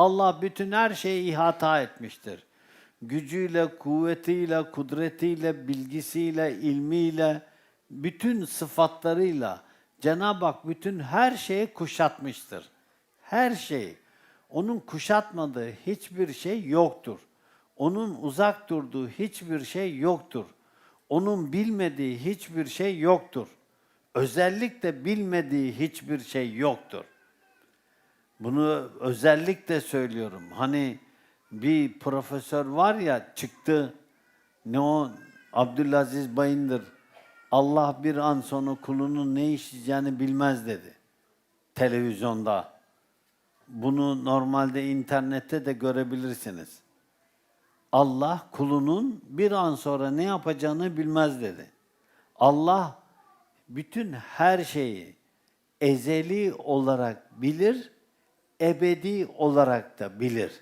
Allah bütün her şeyi ihata etmiştir. Gücüyle, kuvvetiyle, kudretiyle, bilgisiyle, ilmiyle, bütün sıfatlarıyla Cenab-ı Hak bütün her şeyi kuşatmıştır. Her şeyi. Onun kuşatmadığı hiçbir şey yoktur. Onun uzak durduğu hiçbir şey yoktur. Onun bilmediği hiçbir şey yoktur. Özellikle bilmediği hiçbir şey yoktur. Bunu özellikle söylüyorum. Hani bir profesör var ya çıktı. Ne o Abdülaziz Bayındır. Allah bir an sonra kulunun ne işleyeceğini bilmez dedi. Televizyonda. Bunu normalde internette de görebilirsiniz. Allah kulunun bir an sonra ne yapacağını bilmez dedi. Allah bütün her şeyi ezeli olarak bilir, ebedi olarak da bilir.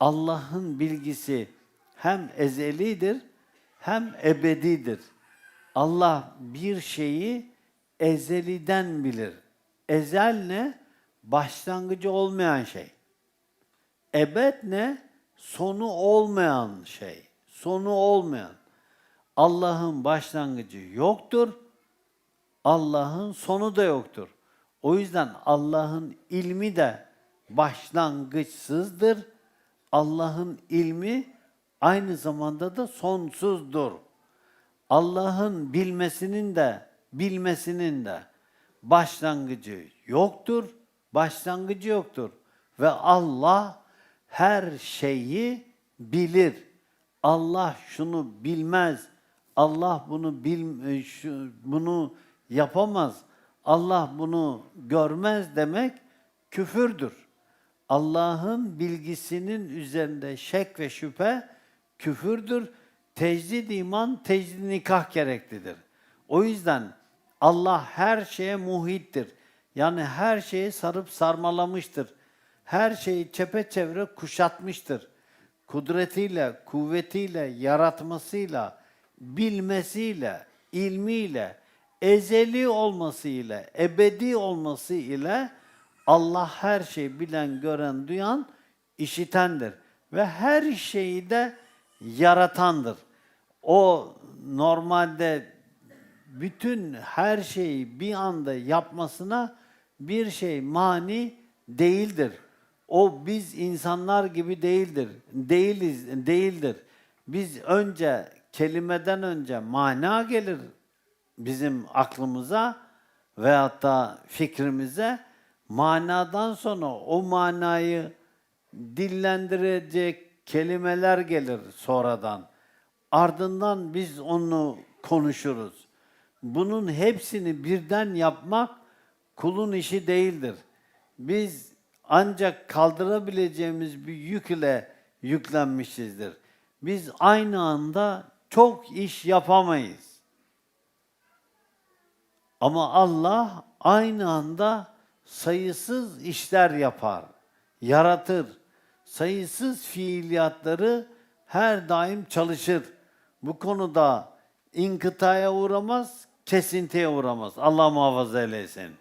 Allah'ın bilgisi hem ezelidir hem ebedidir. Allah bir şeyi ezeliden bilir. Ezel ne? Başlangıcı olmayan şey. Ebed ne? Sonu olmayan şey. Sonu olmayan. Allah'ın başlangıcı yoktur. Allah'ın sonu da yoktur. O yüzden Allah'ın ilmi de başlangıçsızdır. Allah'ın ilmi aynı zamanda da sonsuzdur. Allah'ın bilmesinin de bilmesinin de başlangıcı yoktur, başlangıcı yoktur ve Allah her şeyi bilir. Allah şunu bilmez. Allah bunu bil şu, bunu yapamaz. Allah bunu görmez demek küfürdür. Allah'ın bilgisinin üzerinde şek ve şüphe küfürdür. Tecdid iman, tecdid nikah gereklidir. O yüzden Allah her şeye muhittir. Yani her şeyi sarıp sarmalamıştır. Her şeyi çepeçevre kuşatmıştır. Kudretiyle, kuvvetiyle, yaratmasıyla, bilmesiyle, ilmiyle, ezeli olmasıyla, ebedi olması ile Allah her şeyi bilen, gören, duyan, işitendir. Ve her şeyi de yaratandır. O normalde bütün her şeyi bir anda yapmasına bir şey mani değildir. O biz insanlar gibi değildir. Değiliz, değildir. Biz önce kelimeden önce mana gelir bizim aklımıza veyahut da fikrimize. Manadan sonra o manayı dillendirecek kelimeler gelir sonradan. Ardından biz onu konuşuruz. Bunun hepsini birden yapmak kulun işi değildir. Biz ancak kaldırabileceğimiz bir yük ile yüklenmişizdir. Biz aynı anda çok iş yapamayız. Ama Allah aynı anda sayısız işler yapar, yaratır. Sayısız fiiliyatları her daim çalışır. Bu konuda inkıtaya uğramaz, kesintiye uğramaz. Allah muhafaza eylesin.